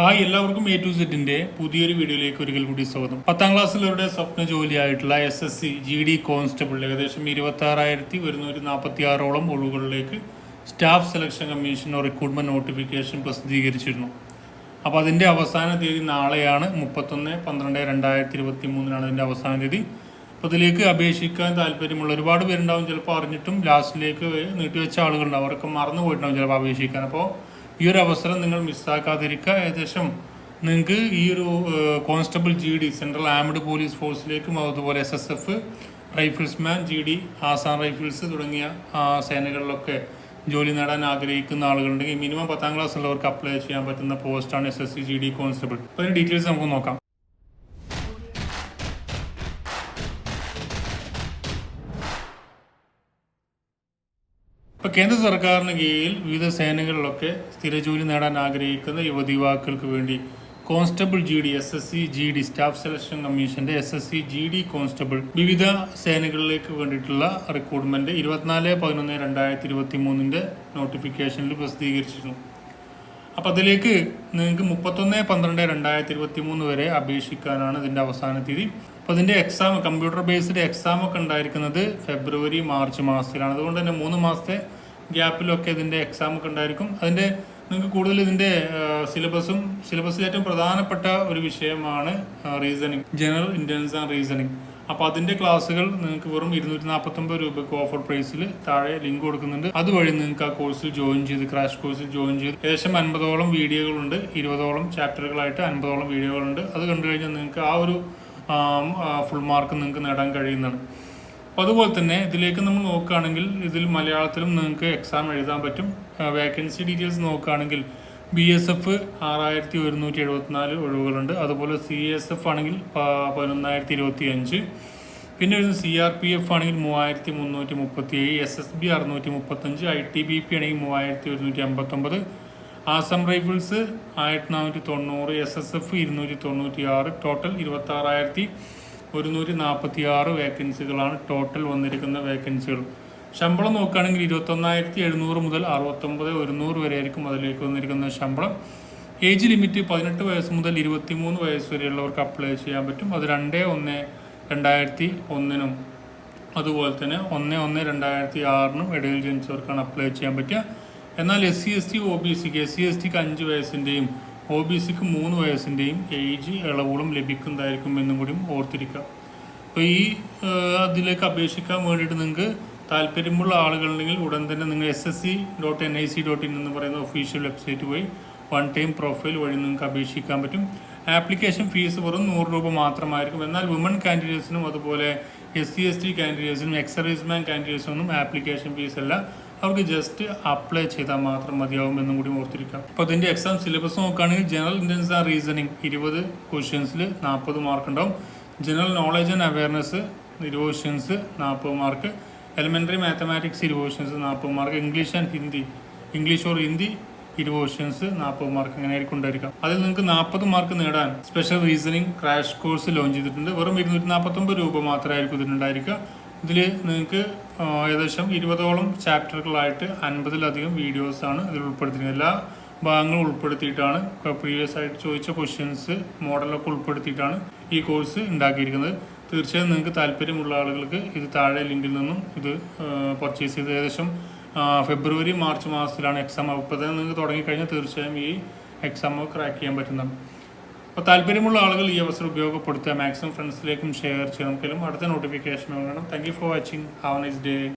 Hi എല്ലാവർക്കും A to സെറ്റിന്റെ പുതിയൊരു വീഡിയോയിലേക്ക് ഒരിക്കൽ കൂടി സ്വാഗതം. പത്താം ക്ലാസ്സിലവരുടെ സ്വപ്ന ജോലിയായിട്ടുള്ള S S C G D constable ഏകദേശം ഇരുപത്തി ആറായിരത്തി ഒരുന്നൂറ്റി നാൽപ്പത്തി ആറോളം ഒഴിവുകളിലേക്ക് staff selection commission recruitment notification പ്രസിദ്ധീകരിച്ചിരുന്നു. അപ്പോൾ അതിന്റെ അവസാന തീയതി നാളെയാണ് മുപ്പത്തൊന്ന് പന്ത്രണ്ട് രണ്ടായിരത്തി ഇരുപത്തി മൂന്നിനാണ് അതിന്റെ അവസാന തീയതി. അപ്പോൾ ഇതിലേക്ക് അപേക്ഷിക്കാൻ താല്പര്യമുള്ള ഒരുപാട് പേരുണ്ടാവും ചിലപ്പോൾ അറിഞ്ഞിട്ടും ലാസ്റ്റിലേക്ക് നീട്ടിവെച്ച ആളുകളുണ്ടാവും അവരൊക്കെ മറന്നു പോയിട്ടുണ്ടാവും ചിലപ്പോൾ അപേക്ഷിക്കാൻ. അപ്പോൾ ഈ ഒരു അവസരം നിങ്ങൾ മിസ്സാക്കാതിരിക്കുക. ഏകദേശം നിങ്ങൾക്ക് ഈ ഒരു constable G D central armed police ഫോഴ്സിലേക്കും അതുപോലെ S S F riflesman G D Assam rifles തുടങ്ങിയ സേനകളിലൊക്കെ ജോലി നേടാൻ ആഗ്രഹിക്കുന്ന ആളുകളുണ്ടെങ്കിൽ മിനിമം പത്താം ക്ലാസ് ഉള്ളവർക്ക് അപ്ലൈ ചെയ്യാൻ പറ്റുന്ന പോസ്റ്റാണ് S S C G D constable. അപ്പോൾ അതിന് ഡീറ്റെയിൽസ് നമുക്ക് നോക്കാം. ഇപ്പൊ കേന്ദ്ര സർക്കാരിന് കീഴിൽ വിവിധ സേനകളിലൊക്കെ സ്ഥിര ജോലി നേടാൻ ആഗ്രഹിക്കുന്ന യുവതി യുവാക്കൾക്ക് വേണ്ടി constable G D S S C G D staff selection കമ്മീഷന്റെ S S C G D constable വിവിധ സേനകളിലേക്ക് വേണ്ടിയിട്ടുള്ള റിക്രൂട്ട്മെന്റ് ഇരുപത്തിനാല് പതിനൊന്ന് രണ്ടായിരത്തി ഇരുപത്തി മൂന്നിന്റെ നോട്ടിഫിക്കേഷനിൽ പ്രസിദ്ധീകരിച്ചിരുന്നു. അപ്പോൾ അതിലേക്ക് നിങ്ങൾക്ക് മുപ്പത്തൊന്ന് പന്ത്രണ്ട് രണ്ടായിരത്തി ഇരുപത്തി മൂന്ന് വരെ അപേക്ഷിക്കാനാണ് ഇതിന്റെ അവസാന തീയതി. അപ്പോൾ ഇതിന്റെ എക്സാം കമ്പ്യൂട്ടർ ബേസ്ഡ് എക്സാം ഒക്കെ ഉണ്ടായിരിക്കുന്നത് ഫെബ്രുവരി മാർച്ച് മാസത്തിലാണ്. അതുകൊണ്ട് തന്നെ മൂന്ന് മാസത്തെ ഗ്യാപ്പിലൊക്കെ ഇതിന്റെ എക്സാം ഒക്കെ ഉണ്ടായിരിക്കും. അതിന്റെ നിങ്ങൾക്ക് കൂടുതൽ ഇതിന്റെ സിലബസും സിലബസിൽ ഏറ്റവും പ്രധാനപ്പെട്ട ഒരു വിഷയമാണ് reasoning general intelligence and reasoning അപ്പോൾ അതിന്റെ ക്ലാസ്സുകൾ നിങ്ങൾക്ക് വെറും ഇരുന്നൂറ്റി നാൽപ്പത്തൊമ്പത് രൂപയ്ക്ക് ഓഫർ പ്രൈസിൽ താഴെ ലിങ്ക് കൊടുക്കുന്നുണ്ട്. അതുവഴി നിങ്ങൾക്ക് ആ കോഴ്സിൽ ജോയിൻ ചെയ്ത് ക്രാഷ് കോഴ്സിൽ ജോയിൻ ചെയ്ത് ഏകദേശം അൻപതോളം വീഡിയോകളുണ്ട്. ഇരുപതോളം ചാപ്റ്ററുകളായിട്ട് അൻപതോളം വീഡിയോകളുണ്ട്. അത് കണ്ടു കഴിഞ്ഞാൽ നിങ്ങൾക്ക് ആ ഒരു ഫുൾ മാർക്ക് നിങ്ങൾക്ക് നേടാൻ കഴിയുന്നതാണ്. അപ്പോൾ അതുപോലെ തന്നെ ഇതിലേക്ക് നമ്മൾ നോക്കുകയാണെങ്കിൽ ഇതിൽ മലയാളത്തിലും നിങ്ങൾക്ക് എക്സാം എഴുതാൻ പറ്റും. വേക്കൻസി ഡീറ്റെയിൽസ് നോക്കുകയാണെങ്കിൽ ബി എസ് എഫ് ആറായിരത്തി ഒരുന്നൂറ്റി എഴുപത്തിനാല് ഒഴിവുകളുണ്ട്. അതുപോലെ സി എസ് എഫ് ആണെങ്കിൽ പതിനൊന്നായിരത്തി ഇരുപത്തി അഞ്ച് പിന്നെ വരുന്നത് സി ആർ പി എഫ് ആണെങ്കിൽ മൂവായിരത്തി മുന്നൂറ്റി മുപ്പത്തി ഏഴ് എസ് എസ് ബി അറുന്നൂറ്റി മുപ്പത്തഞ്ച് ഐ ടി ബി പി ആണെങ്കിൽ മൂവായിരത്തി ഒരുന്നൂറ്റി അമ്പത്തൊമ്പത് ആസാം റൈഫിൾസ് ആയിരത്തി നാനൂറ്റി തൊണ്ണൂറ് എസ് എസ് എഫ് ഇരുന്നൂറ്റി തൊണ്ണൂറ്റി ആറ് ടോട്ടൽ ഇരുപത്തി ആറായിരത്തി ഒരുന്നൂറ്റി നാൽപ്പത്തി ആറ് വേക്കൻസികളാണ് ടോട്ടൽ വന്നിരിക്കുന്ന വേക്കൻസികൾ ശമ്പളം നോക്കുകയാണെങ്കിൽ ഇരുപത്തൊന്നായിരത്തി എഴുന്നൂറ് മുതൽ അറുപത്തൊമ്പത് ഒരുന്നൂറ് വരെ ആയിരിക്കും അതിലേക്ക് വന്നിരിക്കുന്ന ശമ്പളം. ഏജ് ലിമിറ്റ് പതിനെട്ട് വയസ്സ് മുതൽ ഇരുപത്തിമൂന്ന് വയസ്സ് വരെയുള്ളവർക്ക് അപ്ലൈ ചെയ്യാൻ പറ്റും. അത് രണ്ട് ഒന്ന് രണ്ടായിരത്തി ഒന്നിനും അതുപോലെ തന്നെ ഒന്ന് ഒന്ന് രണ്ടായിരത്തി ആറിനും ഇടയിൽ ജനിച്ചവർക്കാണ് അപ്ലൈ ചെയ്യാൻ പറ്റുക. എന്നാൽ S C S T O B സിക്ക് എസ് സി എസ് ടിക്ക് അഞ്ച് വയസ്സിന്റെയും ഒ ബി സിക്ക് മൂന്ന് വയസ്സിന്റെയും ഏജ് ഇളവുകളും ലഭിക്കുന്നതായിരിക്കും എന്നും കൂടിയും ഓർത്തിരിക്കുക. അപ്പോൾ ഈ അതിലേക്ക് അപേക്ഷിക്കാൻ വേണ്ടിയിട്ട് നിങ്ങൾക്ക് താല്പര്യമുള്ള ആളുകളുണ്ടെങ്കിൽ ഉടൻ തന്നെ നിങ്ങൾ S S C dot N I C dot in എന്ന് പറയുന്ന ഒഫീഷ്യൽ വെബ്സൈറ്റ് പോയി വൺ ടൈം പ്രൊഫൈൽ വഴി നിങ്ങൾക്ക് അപേക്ഷിക്കാൻ പറ്റും. ആപ്ലിക്കേഷൻ ഫീസ് വെറും നൂറ് രൂപ മാത്രമായിരിക്കും. എന്നാൽ വുമൺ കാൻഡിഡേറ്റ്സിനും അതുപോലെ എസ് സി എസ് ടി കാൻഡിഡേറ്റ്സിനും എക്സർവീസ്മാൻ കാൻഡിഡേറ്റ്സിനൊന്നും ആപ്ലിക്കേഷൻ ഫീസ് അല്ല. അവർക്ക് ജസ്റ്റ് അപ്ലൈ ചെയ്താൽ മാത്രം മതിയാവും എന്നും കൂടി ഓർത്തിരിക്കാം. അപ്പോൾ ഇതിന്റെ എക്സാം സിലബസ് നോക്കുകയാണെങ്കിൽ ജനറൽ ഇന്റൻസ് ആൻഡ് റീസണിങ് ഇരുപത് ക്വസ്റ്റ്യൻസിൽ നാൽപ്പത് മാർക്ക് ഉണ്ടാവും. ജനറൽ നോളജ് ആൻഡ് അവയർനെസ് ഇരുപത് ക്വസ്റ്റ്യൻസ് നാൽപ്പത് മാർക്ക് എലിമെന്ററി മാത്തമാറ്റിക്സ് ക്വസ്റ്റ്യൻസ് നാൽപ്പത് mark English and Hindi English or Hindi questions നാൽപ്പത് മാർക്ക് അങ്ങനെ ആയിരിക്കും ഉണ്ടായിരിക്കാം അതിൽ നിങ്ങൾക്ക് നാൽപ്പത് മാർക്ക് നേടാൻ special reasoning crash course launch ചെയ്തിട്ടുണ്ട്. വെറും ഇരുന്നൂറ്റി നാൽപ്പത്തൊമ്പത് രൂപ മാത്രമായിരിക്കും ഇതിനുണ്ടായിരിക്കുക. ഇതിൽ നിങ്ങൾക്ക് ഏകദേശം ഇരുപതോളം ചാപ്റ്ററുകളായിട്ട് അൻപതിലധികം വീഡിയോസാണ് ഇതിൽ ഉൾപ്പെടുത്തിയത് എല്ലാ ഭാഗങ്ങളും ഉൾപ്പെടുത്തിയിട്ടാണ് പ്രീവിയസ് ആയിട്ട് ചോദിച്ച ക്വസ്റ്റ്യൻസ് മോഡലൊക്കെ ഉൾപ്പെടുത്തിയിട്ടാണ് ഈ കോഴ്സ് ഉണ്ടാക്കിയിരിക്കുന്നത്. തീർച്ചയായും നിങ്ങൾക്ക് താല്പര്യമുള്ള ആളുകൾക്ക് ഇത് താഴെ ലിങ്കിൽ നിന്നും ഇത് പർച്ചേസ് ചെയ്ത് ഏകദേശം ഫെബ്രുവരി മാർച്ച് മാസത്തിലാണ് എക്സാം അപ്പോൾ തന്നെ നിങ്ങൾക്ക് തുടങ്ങിക്കഴിഞ്ഞാൽ തീർച്ചയായും ഈ എക്സാം ക്രാക്ക് ചെയ്യാൻ പറ്റുന്നതാണ് അപ്പോൾ താല്പര്യമുള്ള ആളുകൾ ഈ അവസരം ഉപയോഗപ്പെടുത്തുക. മാക്സിമം ഫ്രണ്ട്സിലേക്കും ഷെയർ ചെയ്യാം നമുക്കെല്ലാം അടുത്ത നോട്ടിഫിക്കേഷൻ വേണം thank you for watching have nice day